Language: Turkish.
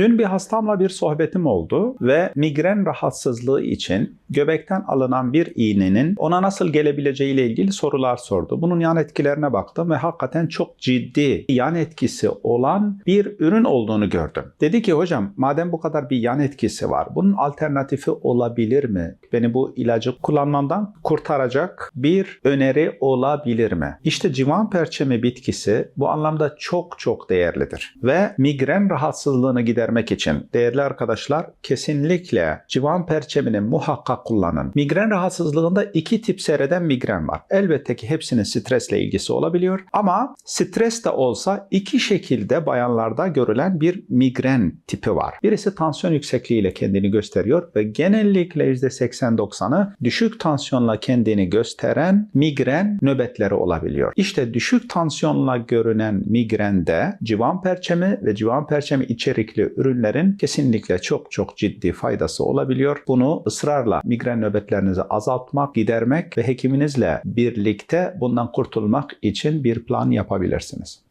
Dün bir hastamla bir sohbetim oldu ve migren rahatsızlığı için göbekten alınan bir iğnenin ona nasıl gelebileceği ile ilgili sorular sordu. Bunun yan etkilerine baktım ve hakikaten çok ciddi yan etkisi olan bir ürün olduğunu gördüm. Dedi ki hocam madem bu kadar bir yan etkisi var bunun alternatifi olabilir mi? Beni bu ilacı kullanmamdan kurtaracak bir öneri olabilir mi? İşte civan perçemi bitkisi bu anlamda çok çok değerlidir. Ve migren rahatsızlığını gidermek için değerli arkadaşlar kesinlikle civan perçemini muhakkak kullanın. Migren rahatsızlığında iki tip seyreden migren var. Elbette ki hepsinin stresle ilgisi olabiliyor ama stres de olsa iki şekilde bayanlarda görülen bir migren tipi var. Birisi tansiyon yüksekliğiyle kendini gösteriyor ve genellikle %80-90'ı düşük tansiyonla kendini gösteren migren nöbetleri olabiliyor. İşte düşük tansiyonla görünen migrende civan perçemi ve civan perçemi içerikli ürünlerin kesinlikle çok çok ciddi faydası olabiliyor. Bunu ısrarla migren nöbetlerinizi azaltmak, gidermek ve hekiminizle birlikte bundan kurtulmak için bir plan yapabilirsiniz.